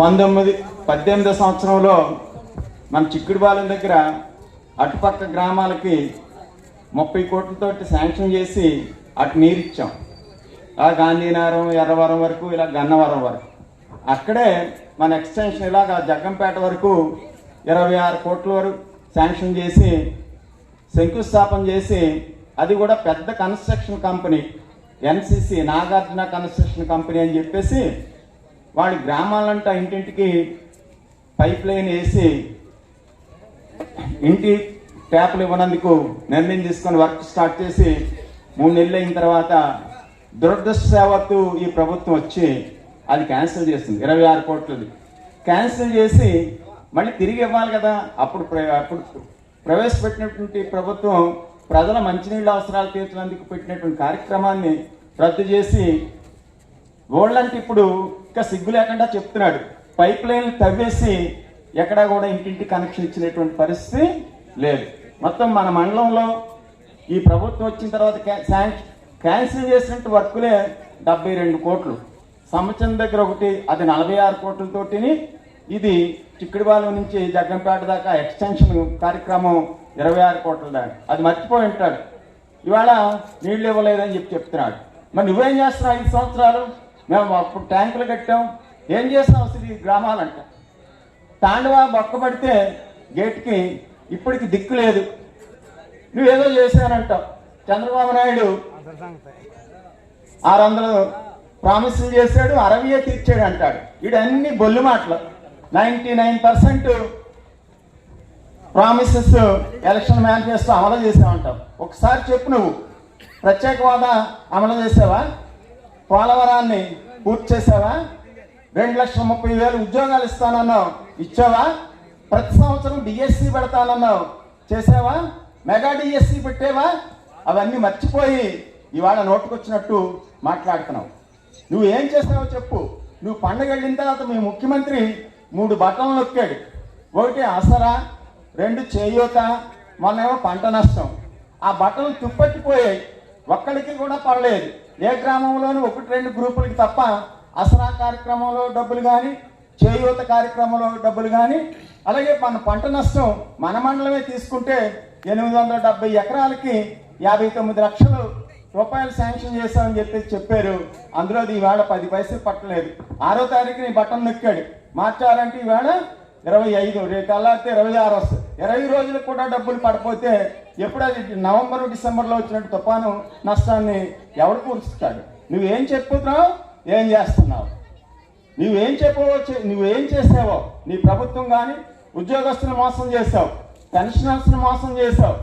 పంతొమ్మిది పద్దెనిమిదో సంవత్సరంలో మన చిక్కుడుపాలెం దగ్గర అటుపక్క గ్రామాలకి ముప్పై కోట్లతో శాంక్షన్ చేసి అటు నీరు ఇచ్చాం. ఆ గాంధీనగరం ఎర్రవరం వరకు ఇలా గన్నవరం వరకు. అక్కడే మన ఎక్స్టెన్షన్ ఇలాగ జగ్గంపేట వరకు ఇరవై ఆరు కోట్ల వరకు శాంక్షన్ చేసి శంకుస్థాపన చేసి అది కూడా పెద్ద construction company NCC Nagarjuna construction company అని చెప్పేసి వాడి గ్రామాలంట ఇంటింటికి పైప్ లైన్ వేసి ఇంటి ట్యాప్లు ఇవ్వనందుకు నిర్ణయం తీసుకొని వర్క్ స్టార్ట్ చేసి మూడు నెలలు అయిన తర్వాత దురదృష్టవత్తు ఈ ప్రభుత్వం వచ్చి అది క్యాన్సిల్ చేస్తుంది. ఇరవై ఆరు కోట్లది. క్యాన్సిల్ చేసి మళ్ళీ తిరిగి ఇవ్వాలి కదా? అప్పుడు ప్ర- అప్పుడు ప్రవేశపెట్టినటువంటి ప్రభుత్వం ప్రజల మంచినీళ్ళ అవసరాలు తీర్చడానికి పెట్టినటువంటి కార్యక్రమాన్ని రద్దు చేసి ఓళ్ళంటే ఇప్పుడు ఇంకా సిగ్గు లేకుండా చెప్తున్నాడు. పైప్ లైన్లు తవ్వేసి ఎక్కడా కూడా ఇంటింటి కనెక్షన్ ఇచ్చినటువంటి పరిస్థితి లేదు. మొత్తం మన మండలంలో ఈ ప్రభుత్వం వచ్చిన తర్వాత క్యాన్సిల్ చేసినట్టు వర్కులే డెబ్బై రెండు కోట్లు. సంవత్సరం దగ్గర ఒకటి అది నలభై ఆరు కోట్లతోటిని ఇది చిక్కుడుబాలెం నుంచి జగ్గంపేట దాకా ఎక్స్టెన్షన్ కార్యక్రమం ఇరవై ఆరు కోట్ల దాకా. అది మర్చిపోయి ఉంటాడు. ఇవాళ నీళ్ళు ఇవ్వలేదని చెప్పి చెప్తున్నాడు. మరి నువ్వేం చేస్తున్నావు ఐదు సంవత్సరాలు? మేము అప్పుడు ట్యాంకులు కట్టాం. ఏం చేస్తాం అసలు ఈ గ్రామాలంట? తాండవ బొక్కబడితే గేట్కి ఇప్పటికి దిక్కు లేదు. నువ్వేదో చేశానంటావు. చంద్రబాబు నాయుడు ఆరు వందలు ప్రామిసులు చేశాడు అరవయే తీర్చాడు అంటాడు. వీడన్ని బొల్లు మాటలు. Ninety nine percent promises election manifesto అమలు చేసావంటావు. ఒకసారి చెప్పు నువ్వు. ప్రత్యేక హోదా అమలు చేసావా? పోలవరాన్ని పూర్తి చేసావా? రెండు లక్షల ముప్పై వేలు ఉద్యోగాలు ఇస్తానన్నావు. ఇచ్చావా? ప్రతి సంవత్సరం డిఎస్సి పెడతానన్నావు. చేసావా? మెగా డిఎస్సి పెట్టేవా? అవన్నీ మర్చిపోయి ఇవాళ నోటుకొచ్చినట్టు మాట్లాడుతున్నావు. నువ్వు ఏం చేసావో చెప్పు. నువ్వు పండగ వెళ్ళిన తర్వాత మీ ముఖ్యమంత్రి మూడు బట్టలు నొక్కాడు. ఒకటి అసరా రెండు చేయూత మొన్నేమో పంట నష్టం. ఆ బట్టలు తుప్పట్టిపోయాయి. ఒక్కడికి కూడా పడలేదు. ఏ గ్రామంలోనూ ఒకటి రెండు గ్రూపులకి తప్ప అసరా కార్యక్రమంలో డబ్బులు కానీ చేయూత కార్యక్రమంలో డబ్బులు కానీ అలాగే మన పంట నష్టం మన మండలమే తీసుకుంటే ఎనిమిది వందల డెబ్బై ఎకరాలకి యాభై తొమ్మిది లక్షలు రూపాయలు శాంక్షన్ చేశామని చెప్పేసి చెప్పారు. అందులో అది ఈవేళ పది పైసలు పట్టలేదు. ఆరో తారీఖుని బటన్ నొక్కాడు. మార్చాలంటే ఈవేళ ఇరవై ఐదు రేపు తెల్లారితే ఇరవై ఆరు వస్తుంది. ఇరవై రోజులకు కూడా డబ్బులు పడిపోతే ఎప్పుడు అది నవంబర్ డిసెంబర్లో వచ్చినట్టు తుఫాను నష్టాన్ని ఎవడు పూడుస్తాడు నువ్వేం చెప్పుతున్నావు? ఏం చేస్తున్నావు? నువ్వేం చెప్పవచ్చు నువ్వేం చేసావో? నీ ప్రభుత్వం కానీ ఉద్యోగస్తులు మోసం చేసావు. పెన్షనర్స్ని మోసం చేసావు.